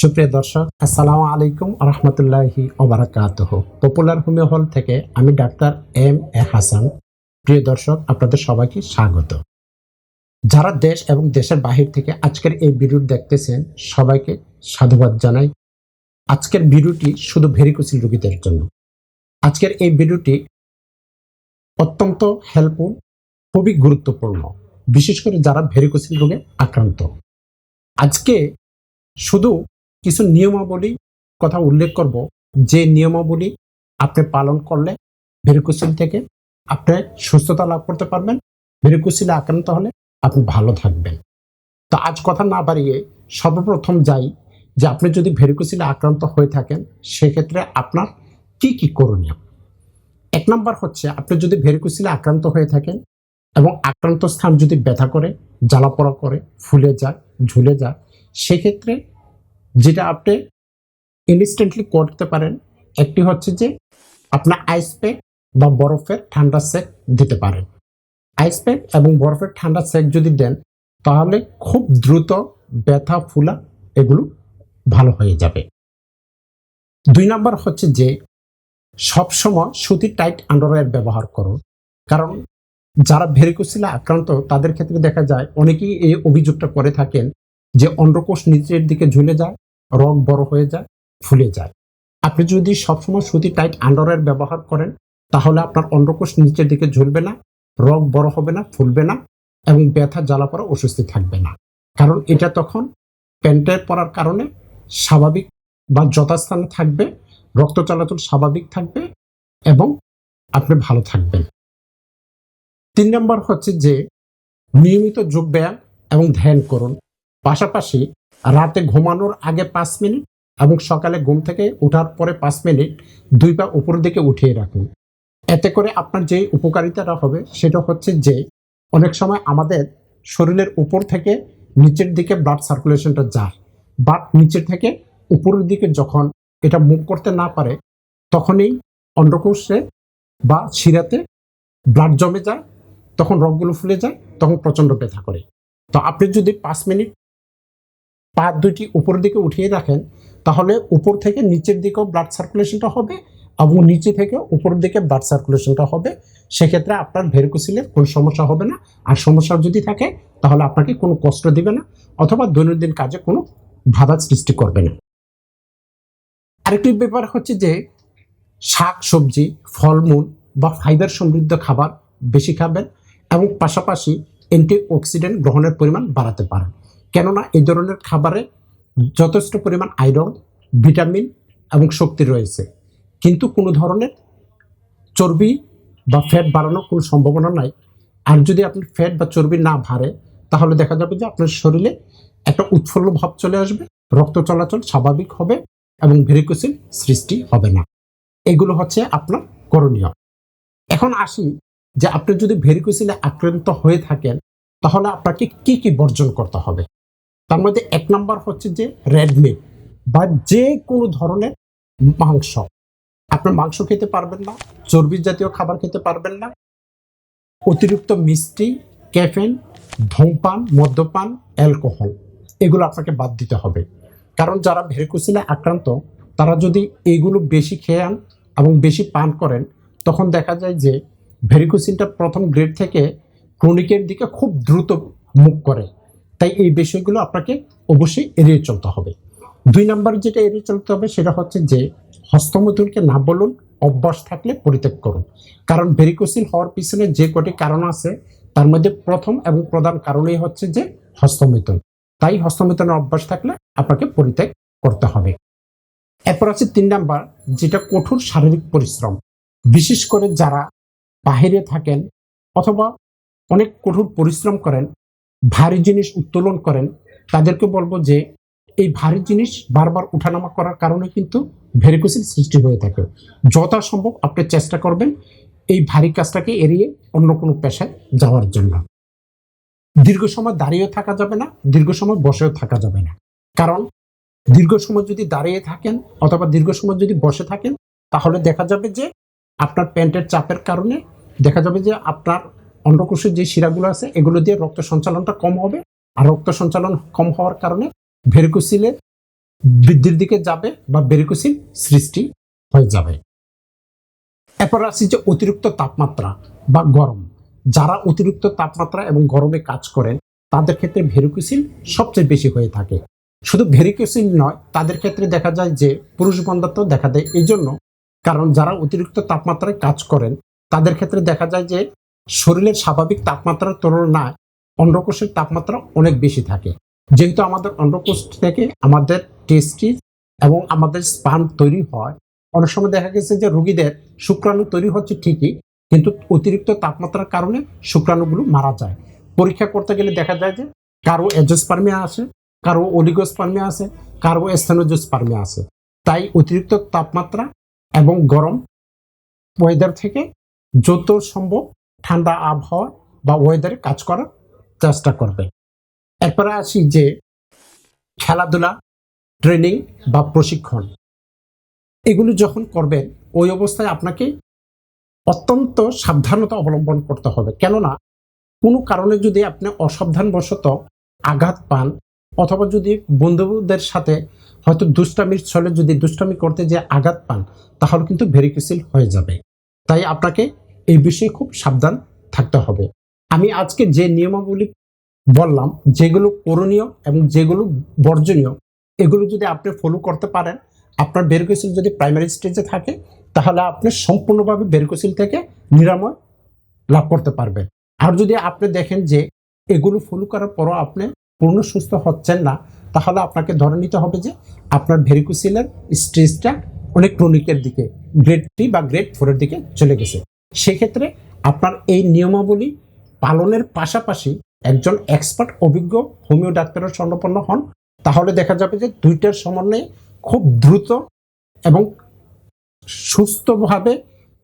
সুপ্রিয় দর্শক, আসসালামু আলাইকুম রহমতুল্লাহি ওবরাকাতহ। পপুলার হোমিও হল থেকে আমি ডাক্তার এম এ হাসান। প্রিয় দর্শক, আপনাদের সবাইকে স্বাগত। যারা দেশ এবং দেশের বাহির থেকে আজকের এই ভিডিও দেখতেছেন, সবাইকে সাধুবাদ জানাই। আজকের ভিডিওটি শুধু ভেরিকোসিল রোগীদের জন্য। আজকের এই ভিডিওটি অত্যন্ত হেল্পফুল খুবই গুরুত্বপূর্ণ। বিশেষ করে যারা ভেরিকোসিল রোগে আক্রান্ত। আজকে শুধু কিছু নিয়মাবলী কথা উল্লেখ করব। যে নিয়মাবলী আপনি পালন করলে ভেরিকোসিল থেকে আপনি সুস্থতা লাভ করতে পারবেন ভেরিকোসিলে আক্রান্ত হলে আপনি ভালো থাকবেন। তো আজ কথা না বাড়িয়ে সর্বপ্রথম যাই যে আপনি যদি ভেরিকোসিলে আক্রান্ত হয়ে থাকেন, সেক্ষেত্রে আপনার কি কি করণীয়? এক নম্বর হচ্ছে আপনি যদি ভেরিকোসিলে আক্রান্ত হয়ে থাকেন এবং আক্রান্ত স্থান যদি ব্যথা করে, জ্বালাপড়া করে, ফুলে যায়, ঝুলে যায়, সেক্ষেত্রে যেটা আপনি ইনস্ট্যান্টলি করতে পারেন, একটি হচ্ছে যে আপনার আইস প্যাক বা বরফের ঠান্ডা সেক দিতে পারেন। আইস প্যাক এবং বরফের ঠান্ডা সেক যদি দেন, তাহলে খুব দ্রুত ব্যথা, ফুলা এগুলো ভালো হয়ে যাবে। দুই নাম্বার হচ্ছে যে সবসময় সুতি টাইট আন্ডারওয়্যার ব্যবহার করুন। কারণ যারা ভেরিকোসিলে আক্রান্ত, তাদের ক্ষেত্রে দেখা যায়, অনেকেই এই অভিযোগটা করে থাকেন যে অন্ডকোষ নিচের দিকে ঝুলে যায় রগ বড় হয়ে যায়, ফুলে যায়। আপনি যদি সবসময় সুতি টাইট আন্ডারওয়্যার ব্যবহার করেন, তাহলে আপনার অন্ডকোষ নিচের দিকে ঝুলবে না রগ বড় হবে না, ফুলবে না এবং ব্যথা জ্বালা পড়া অস্বস্তি থাকবে না। কারণ এটা তখন প্যান্টের পরার কারণে স্বাভাবিক বা যথাস্থানে থাকবে, রক্ত চলাচল স্বাভাবিক থাকবে এবং আপনি ভালো থাকবেন। তিন নম্বর হচ্ছে যে, নিয়মিত যোগ ব্যায়াম এবং ধ্যান করুন। পাশাপাশি রাতে ঘুমানোর আগে পাঁচ মিনিট এবং সকালে ঘুম থেকে ওঠার পরে পাঁচ মিনিট দুই পা উপর দিকে উঠিয়ে রাখুন। এতে করে আপনার যে উপকারিতাটা হবে সেটা হচ্ছে যে, অনেক সময় আমাদের শরীরের উপর থেকে নিচের দিকে ব্লাড সার্কুলেশনটা যায় বা নিচের থেকে উপরের দিকে যখন এটা মুভ করতে না পারে, তখনই অন্ডকোষে বা শিরাতে ব্লাড জমে যায়, তখন রগগুলো ফুলে যায়, তখন প্রচণ্ড ব্যথা করে। তো আপনি যদি পাঁচ মিনিট পা দুইটি উপর দিকে উঠিয়ে রাখেন, তাহলে উপর থেকে নিচের দিকেও ব্লাড সার্কুলেশনটা হবে এবং নিচে থেকে উপরের দিকে ব্লাড সার্কুলেশনটা হবে। সেক্ষেত্রে আপনার ভেরকুসিলের কোনো সমস্যা হবে না। আর সমস্যা যদি থাকে, তাহলে আপনাকে কোনো কষ্ট দিবে না অথবা দৈনন্দিন কাজে কোনো বাধা সৃষ্টি করবে না। আরেকটি ব্যাপার হচ্ছে যে, শাক, সবজি, ফলমূল বা ফাইবার সমৃদ্ধ খাবার বেশি খাবেন এবং পাশাপাশি অ্যান্টিঅক্সিডেন্ট গ্রহণের পরিমাণ বাড়াতে পারেন। কেননা এই ধরনের খাবারে যথেষ্ট পরিমাণ আয়রন, ভিটামিন এবং শক্তি রয়েছে। কিন্তু কোনো ধরনের চর্বি বা ফ্যাট বাড়ানোর কোনো সম্ভাবনা নাই। আর যদি আপনি ফ্যাট বা চর্বি না ভারে তাহলে দেখা যাবে যে আপনার শরীরে একটা উৎফুল্ল ভাব চলে আসবে, রক্ত চলাচল স্বাভাবিক হবে এবং ভেরিকোসিল সৃষ্টি হবে না। এগুলো হচ্ছে আপনার করণীয়। এখন আসি যে আপনি যদি ভেরিকোসিলে আক্রান্ত হয়ে থাকেন, তাহলে আপনাকে কি কি বর্জন করতে হবে? তার মধ্যে এক নাম্বার হচ্ছে যে রেড মিট বা যে কোনো ধরনের মাংস। আপনি মাংস খেতে পারবেন না, চর্বি জাতীয় খাবার খেতে পারবেন না। অতিরিক্ত মিষ্টি ক্যাফেন ধূমপান, মদ্যপান, অ্যালকোহল, এগুলো আপনাকে বাদ দিতে হবে। কারণ যারা ভেরিকোসিলে আক্রান্ত, তারা যদি এগুলো বেশি খেয়ান এবং বেশি পান করেন, তখন দেখা যায় যে ভেরিকোসিলটা প্রথম গ্রেড থেকে ক্রনিকের দিকে খুব দ্রুত মুখ করে। তাই এই বিষয়গুলো আপনাকে অবশ্যই এড়িয়ে চলতে হবে। দুই নাম্বার যেটা এড়িয়ে চলতে হবে সেটা হচ্ছে যে হস্তমৈথুনকে না বলুন, অভ্যাস থাকলে পরিত্যাগ করুন। কারণ ভেরিকোসিল হওয়ার পিছনে যে কটি কারণ আছে, তার মধ্যে প্রথম এবং প্রধান কারণই হচ্ছে যে হস্তমৈথুন। তাই হস্তমৈথুনের অভ্যাস থাকলে আপনাকে পরিত্যাগ করতে হবে। এরপর আছে তিন নাম্বার, যেটা কঠোর শারীরিক পরিশ্রম। বিশেষ করে যারা বাহিরে থাকেন অথবা অনেক কঠোর পরিশ্রম করেন ভারী জিনিস উত্তোলন করেন, তাদেরকে বলব যে এই ভারী জিনিস বারবার উঠানামা করার কারণে কিন্তু ভেরিকোসিল সৃষ্টি হয়ে থাকে। যথাসম্ভব আপনি চেষ্টা করবেন এই ভারী কাজটাকে এড়িয়ে অন্য কোনো পেশায় যাওয়ার জন্য। দীর্ঘ সময় দাঁড়িয়েও থাকা যাবে না, দীর্ঘ সময় বসেও থাকা যাবে না। কারণ দীর্ঘ সময় যদি দাঁড়িয়ে থাকেন অথবা দীর্ঘ সময় যদি বসে থাকেন, তাহলে দেখা যাবে যে আপনার প্যান্টের চাপের কারণে দেখা যাবে যে আপনার অন্ডকোষের যে শিরাগুলো আছে, এগুলো দিয়ে রক্ত সঞ্চালনটা কম হবে। আর রক্ত সঞ্চালন কম হওয়ার কারণে ভেরিকোসিলের বৃদ্ধির দিকে যাবে বা ভেরিকোসিল সৃষ্টি হয়ে যাবে। এরপর আসি যে অতিরিক্ত তাপমাত্রা বা গরম। যারা অতিরিক্ত তাপমাত্রা এবং গরমে কাজ করেন, তাদের ক্ষেত্রে ভেরিকোসিল সবচেয়ে বেশি হয়ে থাকে। শুধু ভেরিকোসিল নয়, তাদের ক্ষেত্রে দেখা যায় যে পুরুষ বন্ধাত্ব দেখা দেয়। এই জন্য কারণ যারা অতিরিক্ত তাপমাত্রায় কাজ করেন, তাদের ক্ষেত্রে দেখা যায় যে শরীরের স্বাভাবিক তাপমাত্রার তুলনায় অন্ডকোষের তাপমাত্রা অনেক বেশি থাকে। যেহেতু আমাদের অন্ডকোষ থেকে আমাদের টেস্টি এবং আমাদের স্পান তৈরি হয়, অনেক সময় দেখা গেছে যে রোগীদের শুক্রাণু তৈরি হচ্ছে ঠিকই, কিন্তু অতিরিক্ত তাপমাত্রার কারণে শুক্রাণুগুলো মারা যায়। পরীক্ষা করতে গেলে দেখা যায় যে কারও এজোস্পার্মিয়া আসে, কারও অলিগোস্পার্মিয়া আছে কারও স্থানোজোস্পার্মিয়া আছে তাই অতিরিক্ত তাপমাত্রা এবং গরম ওয়েদার থেকে যত সম্ভব ঠান্ডা আবহাওয়া বা ওয়েদারে কাজ করার চেষ্টা করবে। এরপরে আসি যে খেলাধুলা ট্রেনিং বা প্রশিক্ষণ। এগুলো যখন করবেন, ওই অবস্থায় আপনাকে অত্যন্ত সাবধানতা অবলম্বন করতে হবে। কেননা, কোনো কারণে যদি আপনি অসাবধানবশত আঘাত পান অথবা যদি বন্ধুদের সাথে হয়তো দুষ্টামির ছলে যদি দুষ্টামি করতে যে আঘাত পান, তাহলে কিন্তু ভেরিকেসিল হয়ে যাবে। তাই আপনাকে এই বিষয়ে খুব সাবধান থাকতে হবে। আমি আজকে যে নিয়মাবলী বললাম, যেগুলো করণীয় এবং যেগুলো বর্জনীয়, এগুলো যদি আপনি ফলো করতে পারেন, আপনার বেরকোসিল যদি প্রাইমারি স্টেজে থাকে, তাহলে আপনি সম্পূর্ণভাবে বেরকোসিল থেকে নিরাময় লাভ করতে পারবেন আর যদি আপনি দেখেন যে এগুলো ফলো করার পরও আপনি পূর্ণ সুস্থ হচ্ছেন না, তাহলে আপনাকে ধরে নিতে হবে যে আপনার ভেরিকোসিলের স্টেজটা অনেক ক্রনিকের দিকে গ্রেড থ্রি বা গ্রেড ফোরের দিকে চলে গেছে। সেক্ষেত্রে আপনার এই নিয়মাবলী পালনের পাশাপাশি একজন এক্সপার্ট অভিজ্ঞ হোমিও ডাক্তারের স্বর্ণপন্ন হন। তাহলে দেখা যাবে যে দুইটার সমন্বয়ে খুব দ্রুত এবং সুস্থভাবে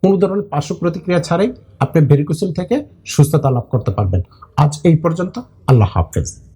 কোনো ধরনের পার্শ্ব প্রতিক্রিয়া ছাড়াই আপনি ভেরিকোসিল থেকে সুস্থতা লাভ করতে পারবেন। আজ এই পর্যন্ত, আল্লাহ হাফেজ।